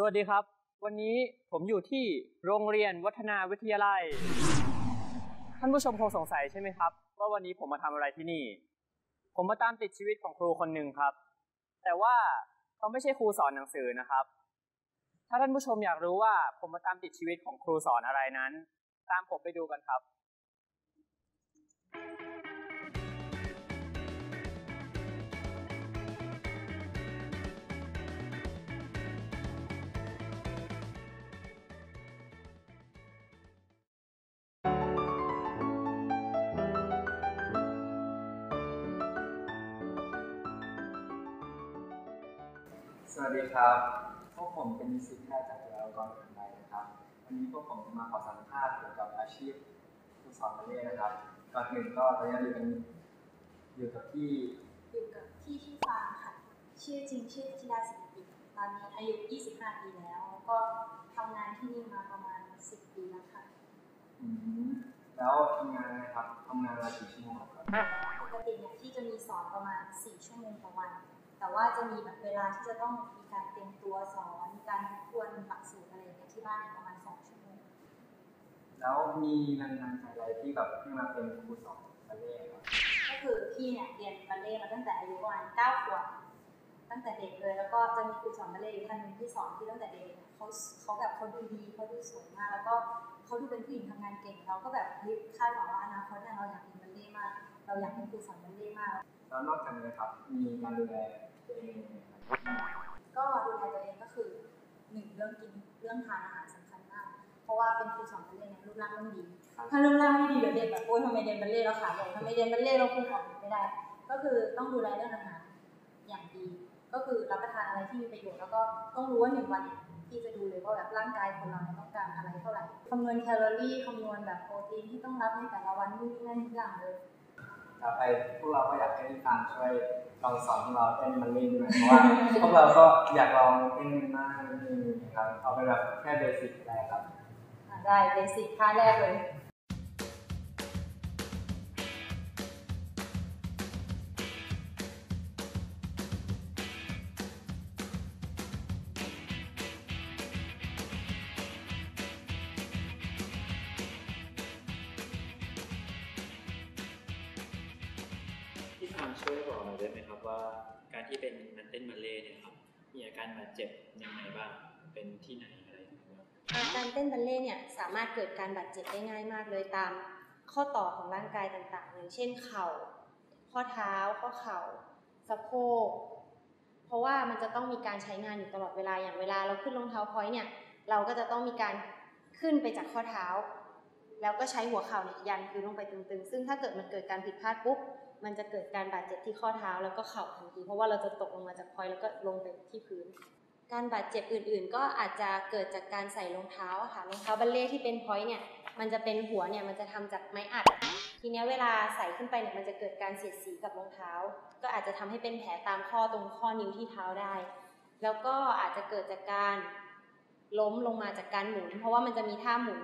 สวัสดีครับ วันนี้ผมอยู่ที่โรงเรียนวัฒนาวิทยาลัย ท่านผู้ชมคงสงสัยใช่ไหมครับ ว่าวันนี้ผมมาทำอะไรที่นี่ ผมมาตามติดชีวิตของครูคนหนึ่งครับ แต่ว่าเขาไม่ใช่ครูสอนหนังสือนะครับ ถ้าท่านผู้ชมอยากรู้ว่าผมมาตามติดชีวิตของครูสอนอะไรนั้น ตามผมไปดูกันครับ สวัสดีครับ พวกผมเป็นนิสิตแพทย์จากจุฬาลงกรณ์มหาวิทยาลัยนะครับ วันนี้พวกผมจะมาขอสัมภาษณ์เกี่ยวกับอาชีพครูสอนบัลเล่ต์นะครับ ก่อนอื่นก็ตอนนี้อยู่กันอยู่กับที่อยู่กับพี่ที่ฟางค่ะ ชื่อจริงชื่อธิดาสิริปิตอนนี้อายุ 25 ปีแล้วแล้ว ก็ทำงานที่นี่มาประมาณ 10 ปีแล้วค่ะ อืมแล้วทำงานนะครับทำงานเวลากี่ชั่วโมงครับปกติเนี่ยที่จะมีสอนประมาณ 4 ชั่วโมงต่อวัน แต่ว่าจะมีแบบเวลาที่จะต้องมีการเตรียมตัวสอนมีการทบทวนหลักสูตรอะไรอย่างเงี้ยที่บ้านเนี่ยประมาณ2ชั่วโมงแล้วมีแรงบันดาลใจอะไรที่แบบให้มาเป็นครูสอนบัลเล่ต์ครับก็คือพี่เนี่ยเรียนบัลเล่ต์มาตั้งแต่อายุประมาณ9ขวบตั้งแต่เด็กเลย แล้วก็จะมีครูสอนบัลเล่ต์อีกท่านหนึงที่สอนที่ตั้งแต่เด็กเขาเขาแบบเขาดูดีเขาดูสวยมาก แล้วก็เขาดูเป็นผู้หญิงทำงานเก่งเราก็แบบเฮ้ยคาดหวังว่าอนาคตเนี่ยเราอยากเป็นบัลเล่ต์มาก เราอยากเป็นครูสอนบัลเล่ต์มาก แล้วนอกจากนี้นะครับมีการดูแลตัวเองยังไงครับก็ดูแลตัวเองก็คือหนึ่งเรื่องกินเรื่องทานอาหารสำคัญมาก เพราะว่าเป็นครูสอนบัลเล่ต์เนี่ยรูปร่างต้องดี ถ้ารูปร่างไม่ดีเดี๋ยวเด็กแบบโอ๊ยทำไมเรียนบัลเล่ต์เราขาลงทำไมเรียนบัลเล่ต์เราคุมออกไม่ได้ ก็คือต้องดูแลเรื่องอาหารอย่างดี ก็คือรับประทานอะไรที่มีประโยชน์แล้วก็ต้องรู้ว่าหนึ่งวันเนี่ยที่จะดูเลยว่าแบบร่างกายคนเราเนี่ยต้องการอะไรเท่าไหร่คำนวณแคลอรี่คำนวณแบบโปรตีนที่ต้องรับในแต่ละวันนู่นนี่นั่นทุกอย่างเลย ครับไอพวกเราก็อยากให้พี่ฟางช่วยลองสอนพวกเราเต้นมันนี่ด้วยเพราะว่าพวกเราก็อยากลองเต้นมากนิดนึงนะครับเอาเป็นแบบแค่เบสิกแรกครับได้เบสิกท่าแรกเลย พี่ฟางช่วยบอกหน่อยได้ไหมครับว่าการที่เป็นนักเต้นบัลเล่เนี่ยครับมีอาการบาดเจ็บยังไงบ้างเป็นที่ไหนอะไรอย่างการเต้นบัลเล่เนี่ยสามารถเกิดการบาดเจ็บได้ง่ายมากเลยตามข้อต่อของร่างกายต่างๆ อย่างเช่นเข่า ข้อเท้าข้อเข่าสะโพกเพราะว่ามันจะต้องมีการใช้งานอยู่ตลอดเวลาอย่างเวลาเราขึ้นรองเท้าพอยเนี่ยเราก็จะต้องมีการขึ้นไปจากข้อเท้า แล้วก็ใช้หัวเข่าเนี่ยยันพื้นลงไปตึงๆ ซึ่งถ้าเกิดมันเกิดการผิดพลาดปุ๊บ มันจะเกิดการบาดเจ็บที่ข้อเท้าแล้วก็เข่าทันทีเพราะว่าเราจะตกลงมาจากพอยแล้วก็ลงไปที่พื้น การบาดเจ็บอื่นๆ ก็อาจจะเกิดจากการใส่รองเท้าค่ะรองเท้าบัลเล่ที่เป็นพอยเนี่ยมันจะเป็นหัวเนี่ยมันจะทำจากไม้อัด ทีนี้เวลาใส่ขึ้นไปเนี่ยมันจะเกิดการเสียดสีกับรองเท้า ก็อาจจะทำให้เป็นแผลตามข้อตรงข้อนิ้วที่เท้าได้ แล้วก็อาจจะเกิดจากการล้มลงมาจากการหมุน เพราะว่ามันจะมีท่าหมุน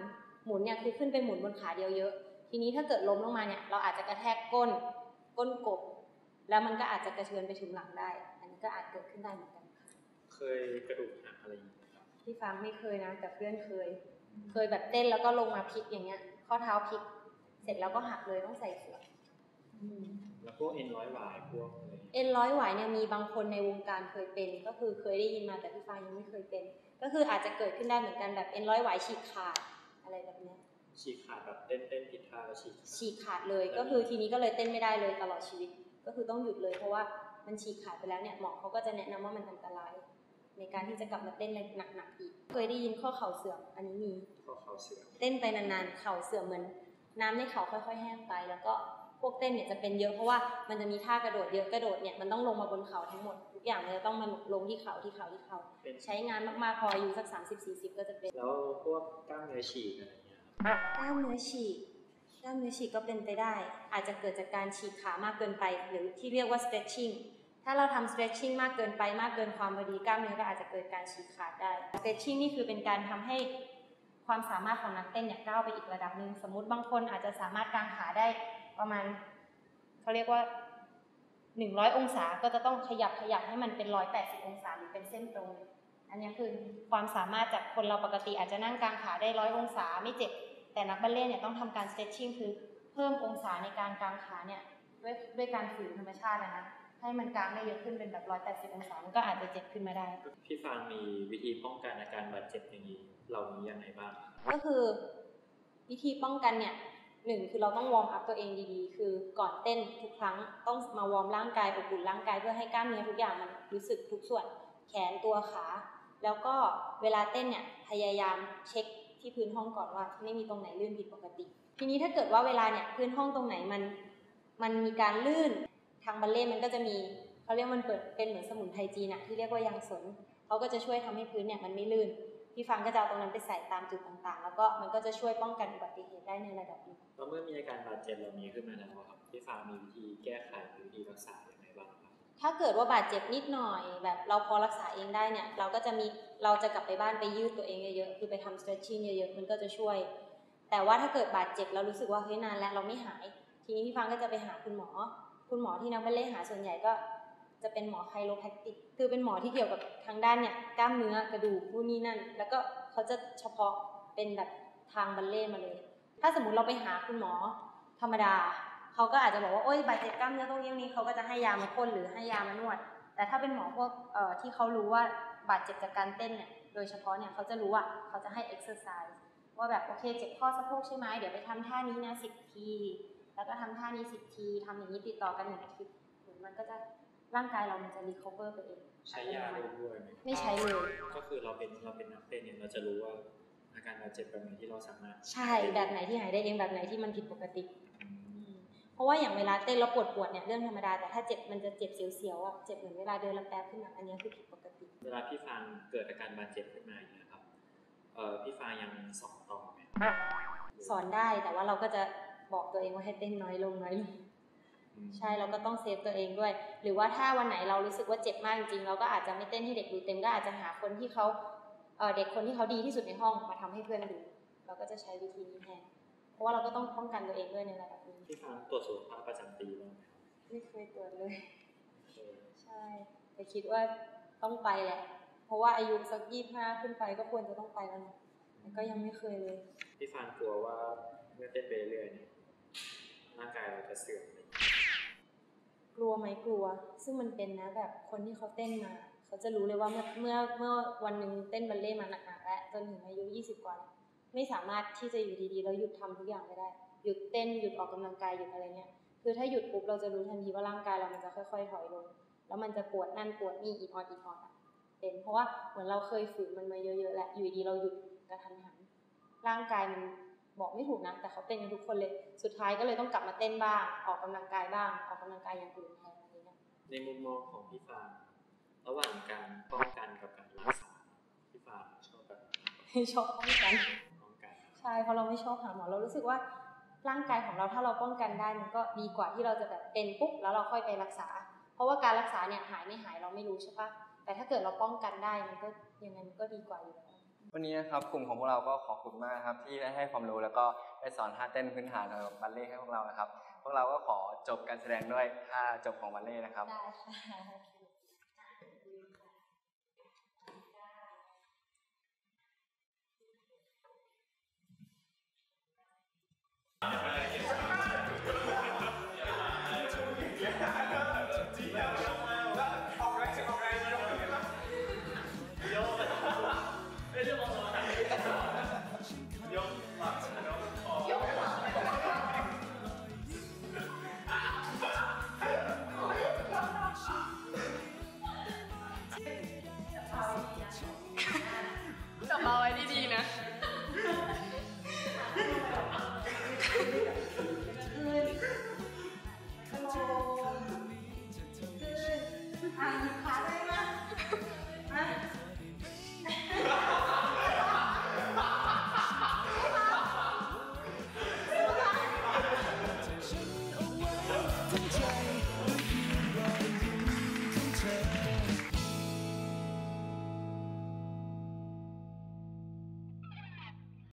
หมุนเนี่ยคือขึ้นไปหมุนบนขาเดียวเยอะ ทีนี้ถ้าเกิดล้มลงมาเนี่ยเราอาจจะกระแทกก้น ก้นกบ แล้วมันก็อาจจะกระเทือนไปถึงหลังได้ อันนี้ก็อาจเกิดขึ้นได้เหมือนกันค่ะเคยกระดูกหักอะไรอย่างเงี้ยครับที่ฟังไม่เคยนะ แต่เพื่อนเคย เคยแบบเต้นแล้วก็ลงมาพลิกอย่างเงี้ย ข้อเท้าพลิก เสร็จแล้วก็หักเลยต้องใส่เฝือกอืมแล้วพวกเอ็นร้อยหวายพวกอะไรอย่างเงี้ยเอ็นร้อยหวายเนี่ยมีบางคนในวงการเคยเป็น ก็คือเคยได้ยินมาแต่พี่ฟ้ายังไม่เคยเป็น ก็คืออาจจะเกิดขึ้นได้เหมือนกันแบบเอ็นร้อยหวายฉีกขาดอะไรแบบเนี้ย ฉีกขาดแบบเต้นเต้นผิดท่าแล้วฉีกขาดฉีกขาดเลยก็คือทีนี้ก็เลยเต้นไม่ได้เลยตลอดชีวิต ก็คือต้องหยุดเลยเพราะว่ามันฉีกขาดไปแล้วเนี่ยหมอเขาก็จะแนะนำว่ามันอันตราย ในการที่จะกลับมาเต้นหนักๆอีก เคยได้ยินข้อเข่าเสื่อมอันนี้มีข้อเข่าเสื่อมเต้นไปนานๆเข่าเสื่อมเหมือนน้ำในเข่าค่อย ๆ แห้งไป แล้วก็พวกเต้นเนี่ยจะเป็นเยอะเพราะว่ามันจะมีท่ากระโดดเยอะกระโดดเนี่ยมันต้องลงมาบนเข่าทั้งหมดทุกอย่างมันจะต้องมาลงที่เข่าที่เข่าที่เข่าเป็นใช้งานมากๆพออายุสัก30-40 ก็จะเป็น แล้วพวกกล้ามเนื้อฉีกอะไร กล้ามเนื้อฉีกกล้ามเนื้อฉีกก็เป็นไปได้ อาจจะเกิดจากการฉีกขามากเกินไป หรือที่เรียกว่า stretching ถ้าเราทำ stretching มากเกินไปมากเกินความพอดีกล้ามเนื้อก็อาจจะเกิดการฉีกขาดได้ stretching นี่คือเป็นการทำให้ความสามารถของนักเต้นเนี่ยก้าวไปอีกระดับหนึ่งสมมุติบางคนอาจจะสามารถกางขาได้ประมาณเขาเรียกว่า 100 องศาก็จะต้องขยับขยับให้มันเป็น 180 องศาหรือเป็นเส้นตรง อันอันนี้คือความสามารถจากคนเราปกติอาจจะนั่งกางขาได้ร้อยองศาไม่เจ็บ แต่นักบัลเล่ต์เนี่ยต้องทำการ stretching คือเพิ่มองศาในการกางขาเนี่ยด้วยด้วยการฝืนธรรมชาตินะนะให้มันกางได้เยอะขึ้นเป็นแบบร้อยแปดสิบองศา มันก็อาจจะเจ็บขึ้นมาได้ พี่ฟางมีวิธีป้องกันอาการบาดเจ็บอย่างนี้เหล่านี้ยังไงบ้าง ก็คือวิธีป้องกันเนี่ยหนึ่งคือเราต้องวอร์มอัพตัวเองดีๆ คือก่อนเต้นทุกครั้งต้องมาวอร์มร่างกายอบอุ่นร่างกายเพื่อให้กล้ามเนื้อทุกอย่างมันรู้สึกทุกส่วน แขนตัวขา แล้วก็เวลาเต้นเนี่ยพยายามเช็คที่พื้นห้องก่อนว่า ไม่มีตรงไหนลื่นผิดปกติ ทีนี้ถ้าเกิดว่าเวลาเนี่ยพื้นห้องตรงไหนมัน มันมีการลื่นทางบัลเล่ต์มันก็จะมีเขาเรียกมันเปิดเป็นเหมือนสมุนไพรจีนอะที่เรียกว่ายางสนเขาก็จะช่วยทำให้พื้นเนี่ยมันไม่ลื่นพี่ฟังก็จะเอาตรงนั้นไปใส่ตามจุดต่างๆ แล้วก็มันก็จะช่วยป้องกันอุบัติเหตุได้ในระดับหนึ่งแล้วเมื่อมีอาการบาดเจ็บเหล่านี้ขึ้นมาแล้วครับพี่ฟางมีวิธีแก้ไขหรือวิธีรักษา ถ้าเกิดว่าบาดเจ็บนิดหน่อย แบบเราพอรักษาเองได้เนี่ยเราก็จะมีเราจะกลับไปบ้านไปยืดตัวเองเยอะๆคือไปทำ stretching เยอะๆมันก็จะช่วย แต่ว่าถ้าเกิดบาดเจ็บแล้วรู้สึกว่าเฮ้ยนานแล้วเราไม่หาย ทีนี้พี่ฟังก็จะไปหาคุณหมอ คุณหมอที่นักบัลเล่ต์หาส่วนใหญ่ก็จะเป็นหมอไคโรแพคติก คือเป็นหมอที่เกี่ยวกับทางด้านเนี่ยกล้ามเนื้อกระดูกนู่นนี่นั่น แล้วก็เขาจะเฉพาะเป็นแบบทางบัลเล่ต์มาเลย ถ้าสมมติเราไปหาคุณหมอธรรมดา เขาก็อาจจะบอกว่าโอ๊ยบาดเจ็บกล้ามเนื้อตรงนี้ตรงนี้เขาก็จะให้ยามาพ่นหรือให้ยามานวด แต่ถ้าเป็นหมอพวกเอ่อที่เขารู้ว่าบาดเจ็บจากการเต้นเนี่ยโดยเฉพาะเนี่ยเขาจะรู้ว่าเขาจะให้ exercise ว่าแบบโอเคเจ็บข้อสะโพกใช่ไหมเดี๋ยวไปทำท่านี้นะสิบที แล้วก็ทำท่านี้สิบทีทำอย่างนี้ติดต่อกันหนึ่งอาทิตย์เหมือนมันก็จะร่างกายเรามันจะ recover ไปเองใช้ยาได้ด้วยไหมไม่ใช้เลย ก็คือเราเป็นเราเป็นนักเต้นเนี่ยเราจะรู้ว่าอาการบาดเจ็บแบบไหนที่เราสามารถ ใช่แบบไหนที่หายได้เองแบบไหนที่มันผิดปกติอืมอืม เพราะว่าอย่างเวลาเต้นแล้วปวดปวดๆเนี่ยเรื่องธรรมดาแต่ถ้าเจ็บมันจะเจ็บเสียวๆอะเจ็บเหมือนเวลาเดินแล้วแป๊บขึ้นมาอันนี้คือผิดปกติ เวลาพี่ฟางเกิดอาการบาดเจ็บขึ้นมาอย่างเงี้ยครับเอ่อพี่ฟางยังสอนต่อไหมสอนได้แต่ว่าเราก็จะบอกตัวเองว่าให้เต้นน้อยลงน้อยลงอืมใช่เราก็ต้องเซฟตัวเองด้วย หรือว่าถ้าวันไหนเรารู้สึกว่าเจ็บมากจริงๆเราก็อาจจะไม่เต้นให้เด็กดูเต็มก็อาจจะหาคนที่เขาเอ่อเด็กคนที่เขาดีที่สุดในห้องมาทำให้เพื่อนดูเราก็จะใช้วิธีนี้แทน เพราะว่าเราก็ต้องป้องกันตัวเองด้วยในระดับหนึงพี่ฟางตรวจสุขภาพประจำปีบ้างไหมครับไม่เคยตรวจเลยเออใช่ แต่คิดว่าต้องไปแหละ เพราะว่าอายุสักยี่ห้าขึ้นไปก็ควรจะต้องไปแล้วนะแต่ก็ยังไม่เคยเลย พี่ฟางกลัวว่าเมื่อเต้นไปเรื่อยๆเนี่ยร่างกายเราจะเสื่อมไหมกลัวไหมกลัว ซึ่งมันเป็นนะแบบคนที่เขาเต้นมา เขาจะรู้เลยว่าเมื่อเมื่อเมื่อวันหนึ่งเต้นบัลเล่ต์มาหนักๆแล้วจนถึงอายุ20กว่าเนี่ย ไม่สามารถที่จะอยู่ดีๆแล้วหยุดทำทุกอย่างไม่ได้ หยุดเต้นหยุดออกกำลังกายหยุดอะไรเนี่ย คือถ้าหยุดปุ๊บเราจะรู้ทันทีว่าร่างกายเรามันจะค่อย ๆ ถอยลง แล้วมันจะปวดนั่นปวดนี่อีกออดอีกออดอะเป็นเพราะว่าเหมือนเราเคยฝืนมันมาเยอะๆแล้วอยู่ดีเราหยุดกระทันหันร่างกายมันบอกไม่ถูกนะแต่เขาเป็นกันทุกคนเลย สุดท้ายก็เลยต้องกลับมาเต้นบ้าง ออกกำลังกายบ้าง ออกกำลังกายอย่างอื่นแทนอะไรเงี้ยในมุมมองของพี่ฟางระหว่างการป้องกันกับการรักษาพี่ฟางชอบแบบไหนมากกว่าชอบป้องกันป้องกัน ใช่เพราะเราไม่ชอบหาหมอเรารู้สึกว่าร่างกายของเราถ้าเราป้องกันได้มันก็ดีกว่าที่เราจะแบบเป็นปุ๊บแล้วเราค่อยไปรักษา เพราะว่าการรักษาเนี่ยหายไม่หายเราไม่รู้ใช่ปะแต่ถ้าเกิดเราป้องกันได้มันก็ยังไงมันก็ดีกว่าอยู่แล้ววันนี้นะครับกลุ่มของพวกเราก็ขอบคุณมากครับที่ได้ให้ความรู้แล้วก็ได้สอนท่าเต้นพื้นฐานของบัลเล่ต์ให้พวกเรานะครับ พวกเราก็ขอจบการแสดงด้วยท่าจบของบัลเล่ต์นะครับได้ค่ะ